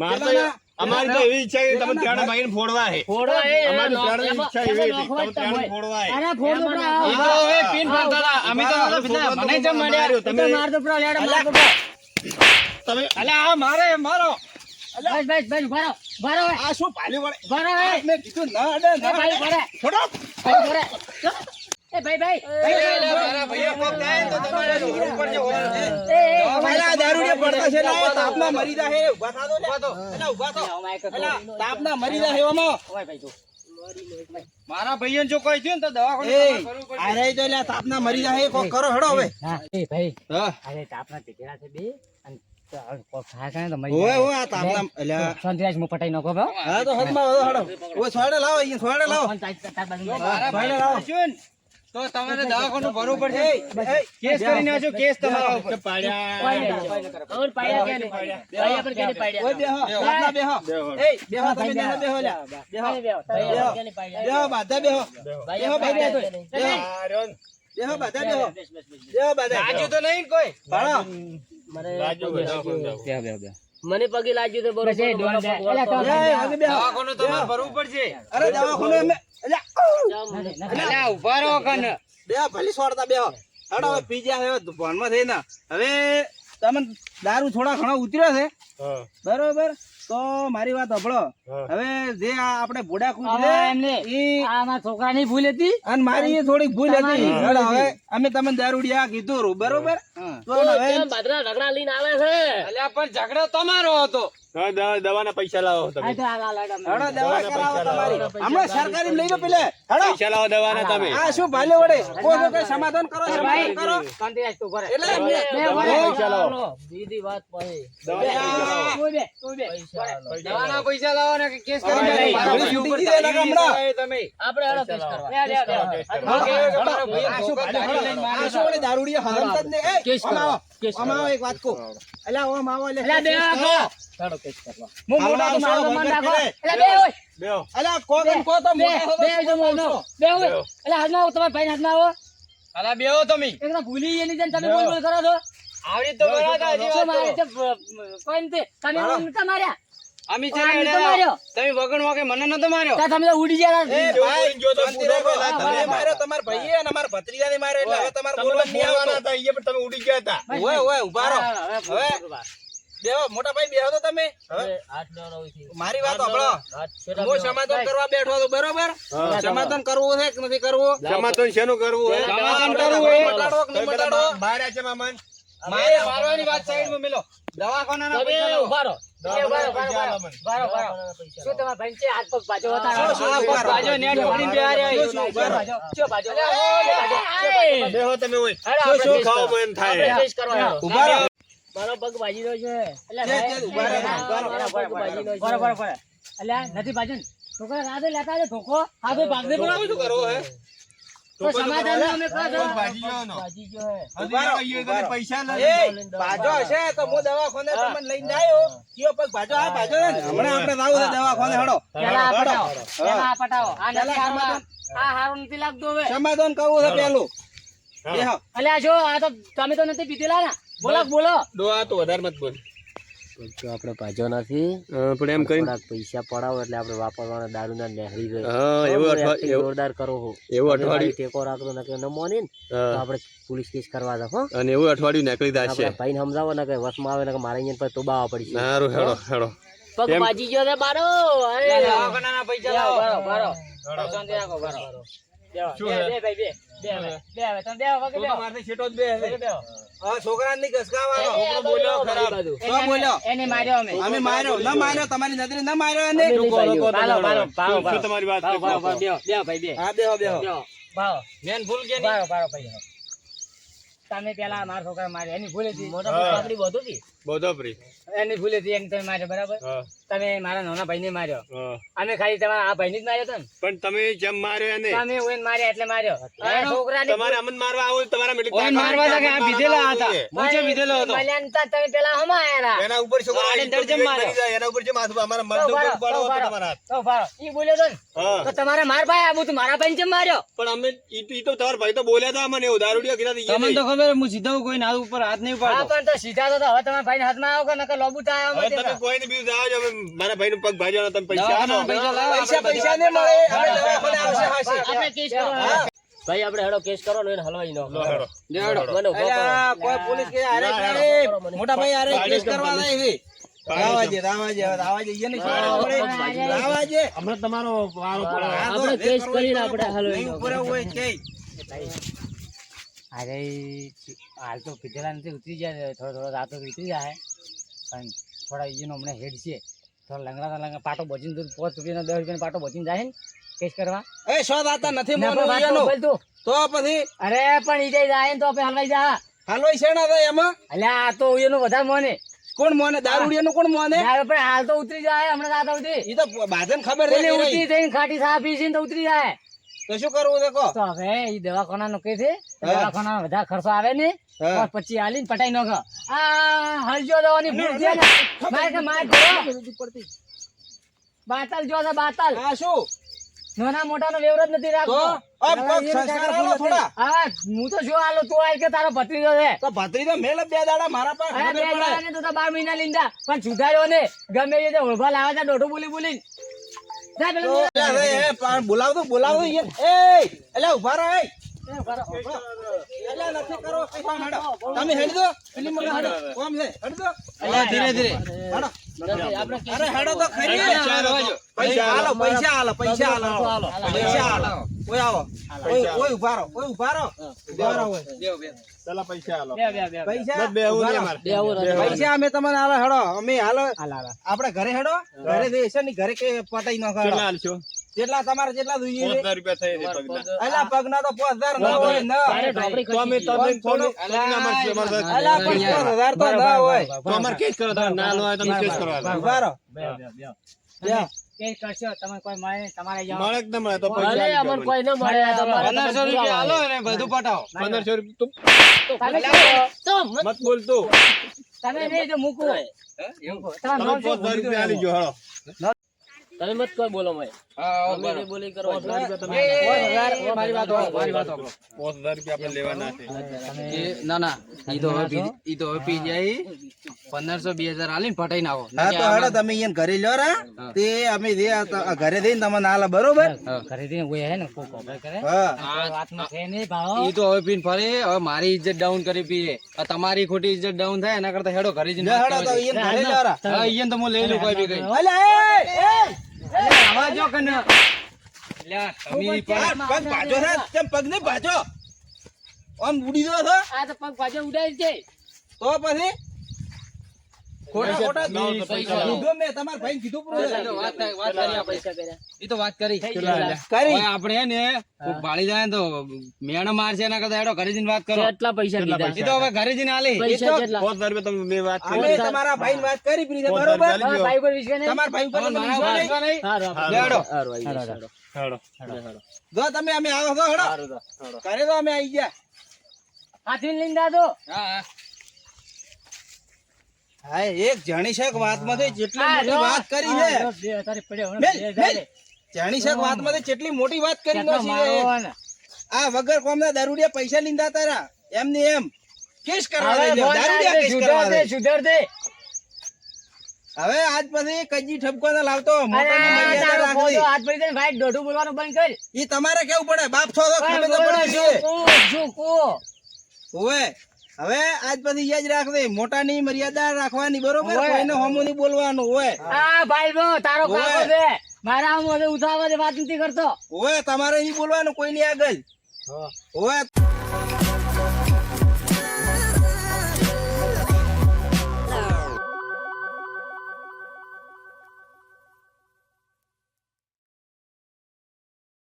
મારે અમારી તો એવી ઈચ્છા છે કે તમે ત્રણ ભાઈને ફોડવા છે ફોડવા એ અમારી ત્રણ ઈચ્છા એવી હતી તમે જ ત્રણ. ફોડવા છે. અરે ફોડ દો પેલા, એ. તો હવે પીન ફરતા હતા. અમે તો નહોતા પીતા. મને મળ્યા. માર્યો, તમે માર દો પેલા, લેડો, માર દો પેલા. તમે અલા, આ મારે મારો બસ, બસ, બસ, ભરો ભરો આ શું ભાલી વળે ભરો એ. મેં કીધું ના અડે ના ભાઈ, રહે. છોડો ભાઈ. ચલો. એ ભાઈ, ભાઈ. મારા ભાઈઓ કોક થાય તો તમારે ઢોરું છે. દારૂડિયા પડતા છે એટલે આ મરી જાહે ઊભા થો એક જ એલા દોરી. તાપના મરી જાહે એવામાં ઓય ભાઈ, જો. મારા ભાઈઓને જો કોઈ થયું તો દવાખાને રહી તો એટલે તાપના મરી જાય કોક કરો હડો હવે એ ભાઈ, અરે તાપના ટીકેરા છે બે અને પટાઈ નાખો તો તમારે દવાખાનું ભરવું પડશે. કેસ કરી નાખજો કેસ તમારા ઉપર. રાજુ તો નહીં કોઈ? ભાડો રાજુ. મને પગે લાગ્યું તો બરોબર બેહો. દવાખાનું તમારે ભરવું પડશે. અરે દવાખાને અમે નથી. ઊભા રહો કન. બે ભલી સોડતા બે હડો હવે પી ગયા હવે ભણમાં થઈને. હવે તમે દારૂ થોડા ઘણો ઉતર્યો છે. બરોબર? તો મારી વાત સાંભળો. હવે જે આ આપણે ભોડા કૂદ છે એમને ઈ છોકરાની ભૂલ હતી? અને મારી એ થોડીક ભૂલ હતી. હવે અમે તમને દારૂડિયા કીધું બરોબર? તો હવે અલ્યા પણ ઝઘડો તમારો હતો. હા, દવા- દવાના પૈસા લાવો તમે. તો આ લા- લા- લા- હડો દવા કરાવો તમારી. હમણાં સરકારી લઈ લો પેલે. પૈસા લાવો દવાના તમે. આ શું ભાલે વડે? કોઈ સમાધાન કરો સમાધાન કરો. એટલે પૈસા લાવો. બીજી વાત પૈસા પૈસા લાવો ને કે કેસ કરી ભાઈ, ભાઈ, ભાઈ તમે આપણે કરવા. કે ભાઈ દારૂડિયા હરામત જ ને? કેસ. કેસ એક વાત કહું. અલા, ઓમ આવો, એટલે એલા, બે કરો. કેસ કરવા. હું મોટા મારો મન રાખો. એલા, બે હોય. બેહો. અલા, કો કો તો બે, બે જો મોનો. બે હોય. એલા, હાથમાં આવો, તમારા ભાઈને હાથમાં આવો. અલા બેહો તમે એક ભૂલી ગયેલી છે તમે બોલ બોલ કરો છો. આવડી તો બરાબર છે મારે તો છે? કોઈ નથી. તમે મને તો માર્યા. અમે છે ને. તમે વગણ વાગે મને નતો માર્યો. તા તમે ઉડી ગયા એ ભાઈ, જો તો શાંતિ પૂરો રાખો. તમે માર્યો, તમાર ભાઈએ અને માર ભત્રીજાને માર્યો, એટલે હવે તમાર બોલવા નહીં આવવાના. હતા અહીંયા પણ તમે ઉડી ગયા હતા. ઓય, ઓય, ઊભા રહો. હવે. બેહો, મોટા ભાઈ બેહો તો તમે. મારી વાત સાંભળો. હું સમાધાન કરવા બેઠો હતો બરોબર? સમાધાન કરવું છે કે નથી કરવું? સમાધાન શેનું કરવું સમાધાન કરવું હે. કે નહીં તમે બહાર છે મામા. મારે મારવાની વાત સાઈડમાં મેલો. દવાખાનાના પૈસા ઊભા રહો. શું. શું, શું. શું, શું. શું શું શું. મારો પગ બાજી રહ્યો છે. એટલે ભાઈ, હા, નથી બાજુ છોકરા રાતે લેતા આવજો ધોકો હાથો ભાગ દે હે જવાનો. બાજી ગયો હે. સમાધાન. આ હારું નથી લાગતું હવે. સમાધાન કરવું છે પેલું. અલ્યા જો આ તો તમે તો નથી પીધેલા ને. બોલો બોલો. ડોહા તો વધારે મત બોલ. જો આપણે ભાજો નથી પણ એમ કરીને પૈસા પડાવો એટલે આપણે વાપરવાના દારૂ ના નહેરી ગયો હા એવું અઠવાડિયું જોરદાર કરો હો. એવો અઠવાડિયું ટેકો રાખતો નકે ન મોની તો આપણે પોલીસ કેસ કરવા દો હો. અને એવું અઠવાડિયું નીકળી જશે. આપણે ભાઈને સમજાવો ને કે વસમાં આવે ને કે મારે અહીંયા પર તોબાવા પડી સારું હેડો હેડો. પગ બાજી ગયો છે બારો. પૈસા લાવો. બારો બારો બારો તમારી નજરે ના માર્યો. તમારી વાત મેન ભૂલ કે. તમે પેલા મારા છોકરા માર્યા એની ભૂલ હતી. પકડી બધું હતી બધો ફ્રી એની ભૂલ હતી એને તમે માર્યો બરાબર? તમે મારા નાના ભાઈને માર્યો. અમે ખાલી તમારા આ ભાઈને જ માર્યો હતો ને? પણ તમે જેમ માર્યો એને. તમે ઓઈને માર્યા એટલે માર્યો. આ તમારે અમન મારવા આવો તમારા મિલી ઓય મારવા હતા આ બીધેલા હતા. હું છે હતો. મળ્યા તમે પેલા હમા આયા એના ઉપર છોકરા આને ઈંટો દરજમ માર્યો. એના ઉપર જે માથું અમારા મર્દ ઉપર ભારો, પડો તો હતો ભારો. તમારા હાથ. તો ભારો. ઈ બોલ્યો તો તો તમારે માર ભાઈ આબુ તું મારા ભાઈને કેમ માર્યો? પણ અમે ઈ તો- તમારા ભાઈ તો બોલ્યા હતા મને એવું દારૂડિયા કીધા તમને તો ખબર હું સીધો કોઈ ના ઉપર હાથ નહીં હા પણ તો સીધા તો હવે તમારા ભાઈ હાથમાં આવો કે નકર લોબુ તા આવો તમે કોઈ ને બીજું જાવ જો મારા ભાઈ નું પગ ભાજ્યો તમે પૈસા આનો પૈસા પૈસા નહીં મળે અમે દવાખાને આવશે હાશે. આપણે કેસ કરો. ભાઈ આપણે હેડો કેસ કરો ને હલવાઈ નો હેડો હેડો. મને ઊભો કરો. કોઈ પોલીસ કે અરે મોટા ભાઈ અરે કેસ કરવા જાય છે. રાવા જે રાવા જે રાવા જે એને શું આપણે રાવા હમણાં તમારો વારો પડે. આપણે કેસ કરીને આપણે હલવાઈ ઉપર હોય છે અરે હાલ તો પીધેલા નથી ઉતરી જાય થોડો થોડો રાતો ઉતરી જાય પણ થોડા ઈનો હમણાં હેડ છે. થોડા લંગડા લંગડા પાટો બચીને તો પાંચ રૂપિયાનો દસ રૂપિયાનો પાટો બચીને જાય ને? કેસ કરવા? એ સો દાતા નથી પણ તો પછી? અરે પણ ઈ જાય ને તો આપણે હલવાઈ જા હાલો છે ને એમાં? અલ્યા આ તો એનું વધારે મોને. કોણ મોને? દારૂડિયાનું કોણ મોને? પણ હાલ તો ઉતરી જાય હમણાં દાદા ઉતરી ઈ તો બાધન ખબર ઉતરી થઈને ખાટી સાફ પીસીને તો ઉતરી જાય. તો શું કરવું દેખો? તો હવે એ દવાખાના નું કે છે દવાખાના વધારે ખર્ચો આવે ને પછી આલીને પટાઈ નાખો. આ હલજો દવાની ભૂલ છે ને. મારે તો માર જો. બાતલ જો છે બાતલ. હા શું? નાના મોટા નો વેવરો જ નથી રાખતો હા હું તો જો આલો તું આય કે તારો ભત્રીજો છે. તો ભત્રીજો મેલ બે દાડા મારા પાસે બે દાડા ને તો તો બાર મહિના લીંડા પણ સુધાર્યો ને. ગમે એ ઓળભા લાવે છે દોઢું બોલી બોલી બોલાવતો બોલાવતો એ એટલે ઊભા રહો એ એટલે નથી કરો કઈ કામ હેડો. તમે હેડ મને હેડો. કોમ છે હેડ ધીરે ધીરે. હેડો. અરે હેડો તો ખરી. પૈસા હાલો પૈસા હાલો. પૈસા હાલો પૈસા આલો પૈસા આવો. કોઈ કોઈ ઊભા રહો. કોઈ ઊભા રહો. ઊભા રહો હોય. ચાલો પૈસા આલો. બે બે બે પૈસા? બે એવું ઊભા નહીં બે આવું પૈસા અમે તમને આલો હેડો. અમે હાલો. હાલ હાલ. આપણે ઘરે હેડો. ઘરે જઈ છે ને ઘરે કે પટાઈ નાખો હેડો. કેટલા આલશો? જેટલા તમારે જેટલા જોઈએ છે. રૂપિયા થઈ પગના. અલા પગના તો પાંચ હજાર ના હોય ના. તમે છે, અલા હજાર તો ના હોય. તો કેસ કરો ના લો હોય તમે કેસ કરો. ઊભા રહો. બે બે બે. જા. કરશો તમે કોઈ મળે તમારે મળે કે મળે તો ભલે અમને કોઈ ન મળે તો પંદરસો રૂપિયા હાલો ને બધું પટાવો. પંદરસો રૂપિયા તું મત- મત બોલતો તમે નહીં તો મૂકો મૂકો. તમારું તમે તમે મત કોઈ બોલો મય હા, જે બોલી કરો પાંચ હજાર રૂપિયા તમે એ, એ, એ, મારી વાત મારી વાત સાંભળો. પાંચ હજાર રૂપિયા આપણે લેવાના છે. એ, ના ના. ઈ તો હવે ઈ તો હવે પી જાય. પંદરસો બે હજાર ફટાઈ આવો હા તો હેડો તમે અહીંયા ઘરે લ્યો રા. તે અમે જે ઘરે દઈને તમને આલે બરોબર? ખરીદીને કોઈ હે ને કો કોપરેટ કરે. હા. આ વાતમાં છે ને ભાવ. ઈ તો હવે પીન ફરે. હવે મારી ઇજ્જત ડાઉન કરી પીએ આ તમારી ખોટી ઇજ્જત ડાઉન થાય એના કરતા હેડો ઘરે જઈને હેડો તો કરવા ઘરે લ્યો રા. હા ઈયન તો હું લઈ લઉં કોઈ બી કઈ. અલે એ એ! આવા જો કને. લ્યા, તમે પગ ભાજો છે તેમ પગ ને ભાજો આમ ઉડી દો છો આ તો પગ પાછો ઉડાય છે. તો પછી? મેણ મારશે એના કરતા. હેડો ઘરે જઈને વાત કરો. કેટલા પૈસા કીધા. તો હવે ઘરે જઈને આલી. પૈસા કેટલા પાંચ તમે વાત કરી. અમે તમારા ભાઈને વાત કરી બરોબર? તમારા ભાઈ પર વિશ્વાસ નહીં? તમારા ભાઈ ઉપર તમે. હેડો. જો અમે આવો છો ઘરે તો અમે આવી ગયા. હાથી લઈને દાદો હા, હા. એક જાણી શક વાતમાંથી જેટલી મોટી વાત કરી છે. જાણી શક વાતમાંથી જેટલી મોટી વાત કરી નો. છે આ વગર કોમના દારૂડિયા પૈસા લીધા તારા. એમને એમ. કેસ કરવા દારૂડિયા કેસ સુધર દે. હવે આજ પછી કજી ઠપકો ના લાવતો પડી ને ભાઈ દોઢું બોલવાનું બંધ કર. ઈ તમારે કેવું પડે? બાપ છો તો ખબર તો બોલો, છે? ઓવે હવે આજ પછી યાદ રાખવી મોટાની મર્યાદા રાખવાની બરોબર. કોઈને હોમું ની બોલવાનું હોય આ ભાઈ બો, તારો. કાકો છે. મારા હવે ઉઠાવવા વાત નથી કરતો. હોય તમારે નહીં બોલવાનું કોઈની આગળ? ઓવે